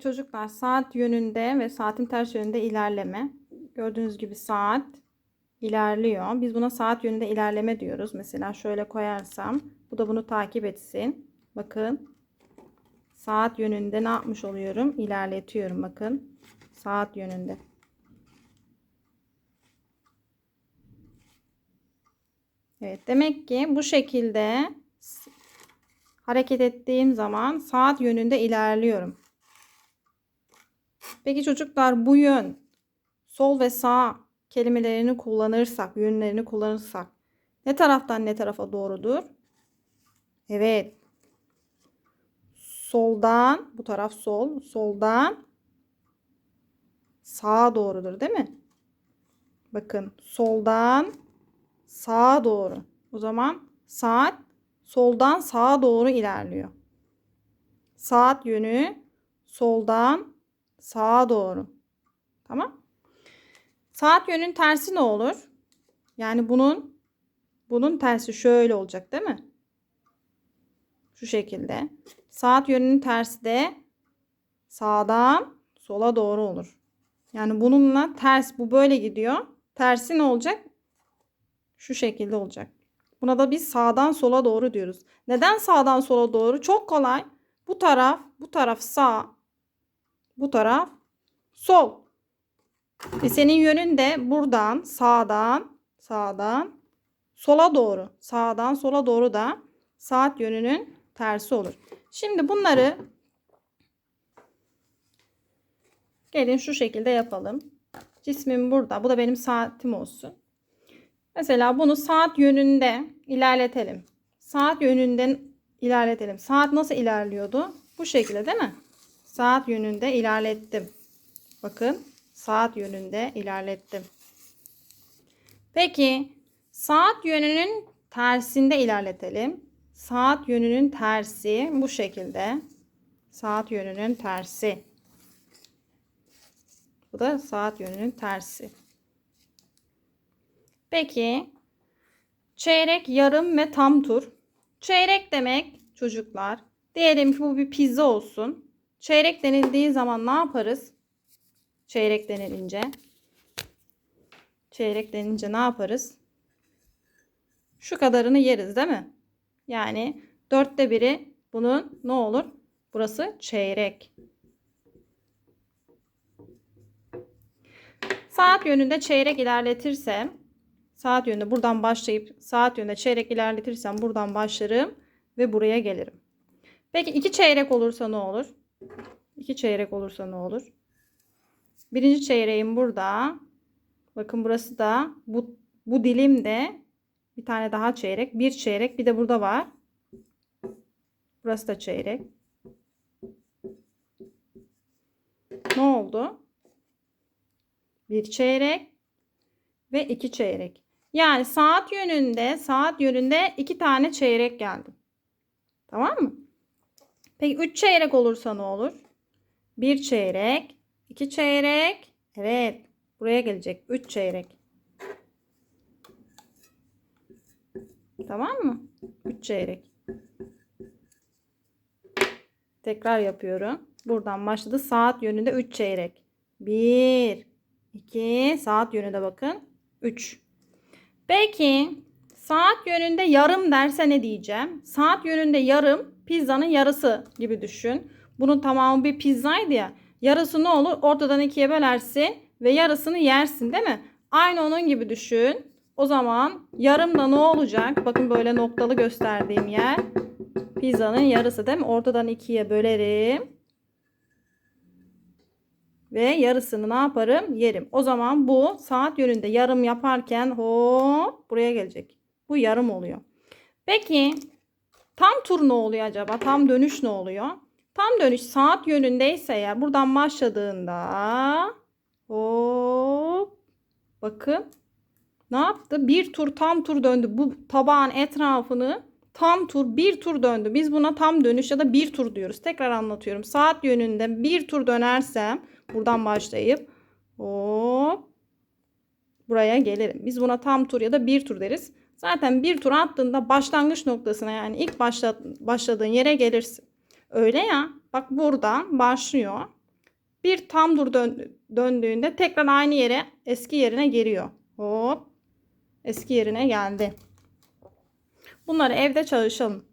Çocuklar saat yönünde ve saatin ters yönünde ilerleme. Gördüğünüz gibi saat ilerliyor. Biz buna saat yönünde ilerleme diyoruz. Mesela şöyle koyarsam bu da bunu takip etsin. Bakın saat yönünde ne yapmış oluyorum? İlerletiyorum bakın. Saat yönünde. Evet demek ki bu şekilde hareket ettiğim zaman saat yönünde ilerliyorum. Peki çocuklar bu yön sol ve sağ kelimelerini kullanırsak, yönlerini kullanırsak ne taraftan ne tarafa doğrudur? Evet. Soldan, bu taraf sol, soldan sağa doğrudur değil mi? Bakın soldan sağa doğru. O zaman saat soldan sağa doğru ilerliyor. Saat yönü soldan sağa doğru. Tamam? Saat yönün tersi ne olur? Yani bunun bunun tersi şöyle olacak değil mi? Şu şekilde. Saat yönünün tersi de sağdan sola doğru olur. Yani bununla ters bu böyle gidiyor. Tersi ne olacak? Şu şekilde olacak. Buna da biz sağdan sola doğru diyoruz. Neden sağdan sola doğru? Çok kolay. Bu taraf, bu taraf sağ, bu taraf sol. Ve senin yönün de buradan sağdan, sağdan sola doğru. Sağdan sola doğru da saat yönünün tersi olur. Şimdi bunları gelin şu şekilde yapalım. Cismim burada. Bu da benim saatim olsun. Mesela bunu saat yönünde ilerletelim. Saat yönünden ilerletelim. Saat nasıl ilerliyordu? Bu şekilde değil mi? Saat yönünde ilerlettim. Bakın saat yönünde ilerlettim. Peki saat yönünün tersinde ilerletelim. Saat yönünün tersi bu şekilde. Saat yönünün tersi. Bu da saat yönünün tersi. Peki çeyrek, yarım ve tam tur. Çeyrek demek çocuklar. Diyelim ki bu bir pizza olsun. Çeyrek denildiği zaman ne yaparız? Çeyrek denilince. Çeyrek denince ne yaparız? Şu kadarını yeriz değil mi? Yani dörtte biri bunun ne olur? Burası çeyrek. Saat yönünde çeyrek ilerletirsem saat yönünde buradan başlayıp saat yönünde çeyrek ilerletirsem buradan başlarım ve buraya gelirim. Peki iki çeyrek olursa ne olur? İki çeyrek olursa ne olur? Birinci çeyreğim burada. Bakın burası da bu, bu dilimde bir tane daha çeyrek. Bir çeyrek bir de burada var. Burası da çeyrek. Ne oldu? Bir çeyrek ve iki çeyrek. Yani saat yönünde saat yönünde iki tane çeyrek geldi. Tamam mı? Peki üç çeyrek olursa ne olur? Bir çeyrek, iki çeyrek. Evet. Buraya gelecek. Üç çeyrek. Tamam mı? Üç çeyrek. Tekrar yapıyorum. Buradan başladı. Saat yönünde 3 çeyrek. 1 2 saat yönünde bakın. 3. Peki saat yönünde yarım derse ne diyeceğim? Saat yönünde yarım pizzanın yarısı gibi düşün. Bunun tamamı bir pizzaydı ya. Yarısı ne olur? Ortadan ikiye bölersin ve yarısını yersin değil mi? Aynı onun gibi düşün. O zaman yarım da ne olacak? Bakın böyle noktalı gösterdiğim yer. Pizzanın yarısı değil mi? Ortadan ikiye bölerim. Ve yarısını ne yaparım? Yerim. O zaman bu saat yönünde yarım yaparken hop buraya gelecek. Bu yarım oluyor. Peki tam tur ne oluyor acaba? Tam dönüş ne oluyor? Tam dönüş saat yönündeyse eğer buradan başladığında hop bakın ne yaptı? Bir tur tam tur döndü. Bu tabağın etrafını tam tur bir tur döndü. Biz buna tam dönüş ya da bir tur diyoruz. Tekrar anlatıyorum. Saat yönünde bir tur dönersem buradan başlayıp hop buraya gelirim. Biz buna tam tur ya da bir tur deriz. Zaten bir tur attığında başlangıç noktasına yani ilk başla, başladığın yere gelirsin. Öyle ya. Bak buradan başlıyor. Bir tam tur dön- döndüğünde tekrar aynı yere eski yerine geliyor. Hop. Eski yerine geldi. Bunları evde çalışalım.